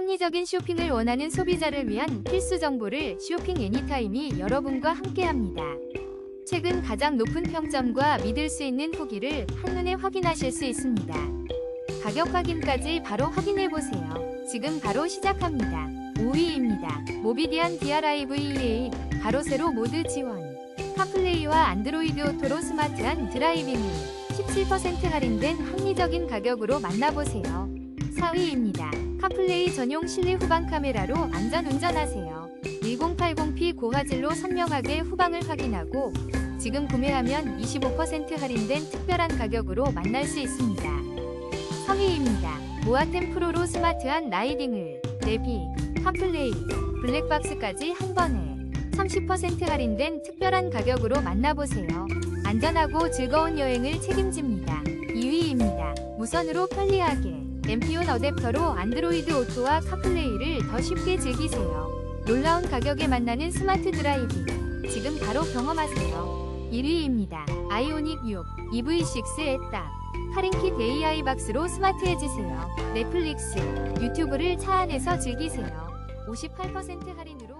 합리적인 쇼핑을 원하는 소비자를 위한 필수 정보를 쇼핑 애니타임이 여러분과 함께합니다. 최근 가장 높은 평점과 믿을 수 있는 후기를 한눈에 확인하실 수 있습니다. 가격 확인까지 바로 확인해 보세요. 지금 바로 시작합니다. 5위입니다. 모비디안 DRIVEA 바로 세로 모드 지원. 카플레이와 안드로이드 오토로 스마트한 드라이빙을 17% 할인된 합리적인 가격으로 만나보세요. 4위입니다. 카플레이 전용 실내 후방 카메라로 안전 운전하세요. 1080p 고화질로 선명하게 후방을 확인하고 지금 구매하면 25% 할인된 특별한 가격으로 만날 수 있습니다. 3위입니다. 모아템 프로로 스마트한 라이딩을 내비, 카플레이, 블랙박스까지 한 번에 30% 할인된 특별한 가격으로 만나보세요. 안전하고 즐거운 여행을 책임집니다. 2위입니다. 무선으로 편리하게 MP1 어댑터로 안드로이드 오토와 카플레이를 더 쉽게 즐기세요. 놀라운 가격에 만나는 스마트 드라이빙. 지금 바로 경험하세요. 1위입니다. 아이오닉 6 EV6 애답. 할인킷 AI 박스로 스마트해지세요. 넷플릭스, 유튜브를 차 안에서 즐기세요. 58% 할인으로